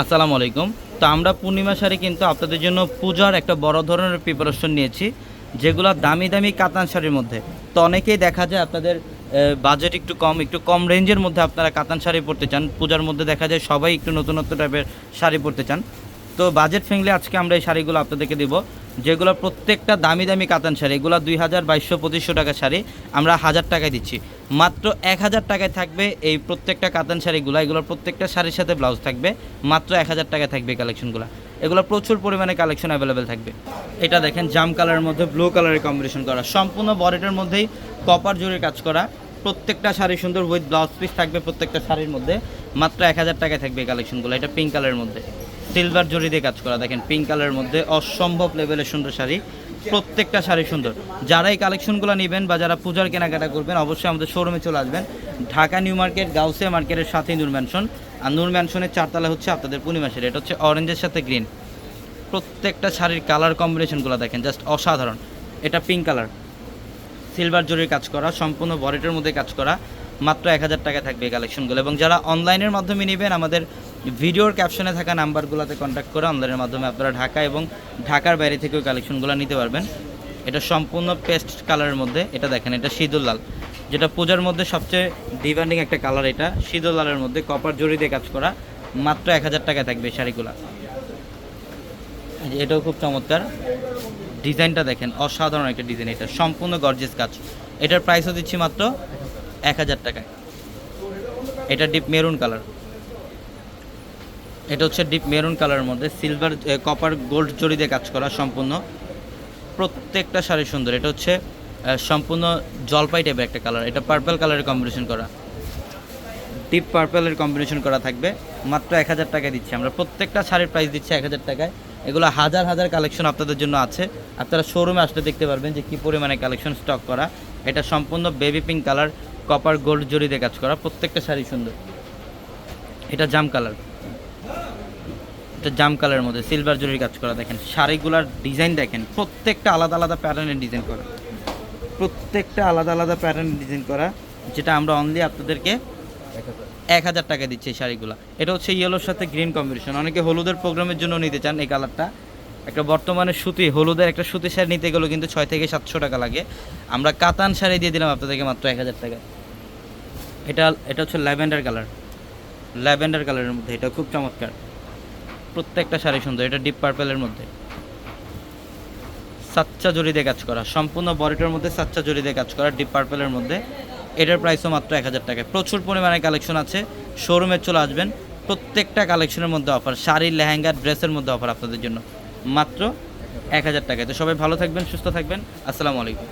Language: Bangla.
আসসালামু আলাইকুম। তো আমরা পূর্ণিমা শাড়ি কিন্তু আপনাদের জন্য পূজার একটা বড় ধরনের প্রিপারেশন নিয়েছি, যেগুলো দামি দামি কাতান শাড়ির মধ্যে। তো অনেকেই দেখা যায় আপনাদের বাজেট একটু কম একটু কম রেঞ্জের মধ্যে আপনারা কাতান শাড়ি পরতে চান। পূজার মধ্যে দেখা যায় সবাই একটু নতুনত্ব টাইপের শাড়ি পরতে চান। তো বাজেট ফ্রেন্ডলি আজকে আমরা এই শাড়িগুলো আপনাদেরকে দিব। যেগুলো প্রত্যেকটা দামি দামি কাতান শাড়ি, এগুলো দুই হাজার বাইশশো, পঁচিশশো টাকা শাড়ি আমরা হাজার টাকায় দিচ্ছি। মাত্র এক হাজার টাকায় থাকবে এই প্রত্যেকটা কাতান শাড়িগুলো এগুলোর প্রত্যেকটা শাড়ির সাথে ব্লাউজ থাকবে, মাত্র এক হাজার টাকায় থাকবে কালেকশনগুলো। এগুলো প্রচুর পরিমাণে কালেকশন অ্যাভেলেবেল থাকবে। এটা দেখেন, জাম কালারের মধ্যে, ব্লু কালারের কম্বিনেশন করা। সম্পূর্ণ বডিটার মধ্যেই কপার জুড়ে কাজ করা। প্রত্যেকটা শাড়ি সুন্দর উইথ ব্লাউজ পিস থাকবে প্রত্যেকটা শাড়ির মধ্যে। মাত্র এক হাজার টাকায় থাকবে কালেকশনগুলো, এটা পিঙ্ক কালারের মধ্যে। সিলভার জরি দিয়ে কাজ করা। দেখেন পিঙ্ক কালারের মধ্যে অসম্ভব লেভেলের সুন্দর শাড়ি। প্রত্যেকটা শাড়ি সুন্দর। যারা এই কালেকশনগুলো নেবেন বা যারা পূজার কেনাকাটা করবেন, অবশ্যই আমাদের শোরুমে চলে আসবেন। ঢাকা নিউ মার্কেট, গাউসিয়া মার্কেটের সাথে নূর ম্যানশন আর নূর ম্যানশনের চারতলা হচ্ছে আপনাদের পূর্ণিমা শাড়ি। এটা হচ্ছে অরেঞ্জের সাথে গ্রিন প্রত্যেকটা শাড়ির কালার কম্বিনেশনগুলো দেখেন জাস্ট অসাধারণ। এটা পিঙ্ক কালার সিলভার জরির কাজ করা, সম্পূর্ণ বরেটের মধ্যে কাজ করা। মাত্র এক হাজার টাকা থাকবে এই কালেকশনগুলো এবং যারা অনলাইনের মাধ্যমে নেবেন, আমাদের ভিডিওর ক্যাপশনে থাকা নাম্বারগুলোতে কন্ট্যাক্ট করে অনলাইনের মাধ্যমে আপনারা ঢাকা এবং ঢাকার বাইরে থেকেও কালেকশনগুলো নিতে পারবেন। এটা সম্পূর্ণ পেস্ট কালারের মধ্যে, এটা দেখেন, এটা সিঁদুর লাল। যেটা পূজার মধ্যে সবচেয়ে ডিমান্ডিং একটা কালার এটা সিঁদুর লালের মধ্যে কপার জরি দিয়ে কাজ করা, মাত্র এক হাজার টাকা থাকবে শাড়িগুলো। এটাও খুব চমৎকার। ডিজাইনটা দেখেন, অসাধারণ একটা ডিজাইন এটা, সম্পূর্ণ গর্জেস কাজ। এটার প্রাইসও দিচ্ছি মাত্র এক হাজার টাকায়। এটা ডিপ মেরুন কালার এটা হচ্ছে ডিপ মেরুন কালারের মধ্যে সিলভার কপার গোল্ড জড়ি দিয়ে কাজ করা সম্পূর্ণ। প্রত্যেকটা শাড়ি সুন্দর। এটা হচ্ছে সম্পূর্ণ জলপাই টাইপের একটা কালার এটা পার্পল কালারের কম্বিনেশন করা। ডিপ পার্পলের কম্বিনেশন করা থাকবে। মাত্র এক হাজার টাকায় দিচ্ছি আমরা। প্রত্যেকটা শাড়ির প্রাইস দিচ্ছি এক হাজার টাকায়। এগুলো হাজার হাজার কালেকশন আপনাদের জন্য আছে। আপনারা শোরুমে আসলে দেখতে পারবেন যে কী পরিমাণে কালেকশন স্টক করা। এটা সম্পূর্ণ baby pink colour copper gold zari দিয়ে কাজ করা। প্রত্যেকটা শাড়ি সুন্দর। এটা জাম কালার এটা জাম কালারের মধ্যে সিলভার জরির কাজ করা, দেখেন। শাড়িগুলার ডিজাইন দেখেন, প্রত্যেকটা আলাদা আলাদা প্যাটার্নের ডিজাইন করা। প্রত্যেকটা আলাদা আলাদা প্যাটার্নের ডিজাইন করা, যেটা আমরা অনলি আপনাদেরকে এক হাজার টাকা দিচ্ছে এই শাড়িগুলো। এটা হচ্ছে ইয়েলোর সাথে গ্রিন কম্বিনেশন অনেকে হলুদের প্রোগ্রামের জন্য নিতে চান এই কালারটা একটা বর্তমানে সুতি, হলুদের একটা সুতি শাড়ি নিতে গেলেও কিন্তু ছয় থেকে সাতশো টাকা লাগে। আমরা কাতান শাড়ি দিয়ে দিলাম আপনাদেরকে মাত্র এক হাজার টাকা। এটা এটা হচ্ছে ল্যাভেন্ডার কালার। ল্যাভেন্ডার কালারের মধ্যে, এটা খুব চমৎকার। প্রত্যেকটা শাড়ি সুন্দর, এটা ডিপ পার্পেলের মধ্যে। সাচ্চা জড়ি দিয়ে কাজ করা, সম্পূর্ণ বডিটার মধ্যে সাচ্চা জড়ি দিয়ে কাজ করা ডিপ পার্পেলের মধ্যে। এটার প্রাইসও মাত্র এক হাজার টাকা প্রচুর পরিমাণে কালেকশন আছে শোরুমে চলে আসবেন, প্রত্যেকটা কালেকশনের মধ্যে অফার শাড়ি, লেহেঙ্গা, ড্রেসের মধ্যে অফার আপনাদের জন্য। মাত্র এক হাজার টাকায়। তো সবাই ভালো থাকবেন, সুস্থ থাকবেন। আসসালামু আলাইকুম।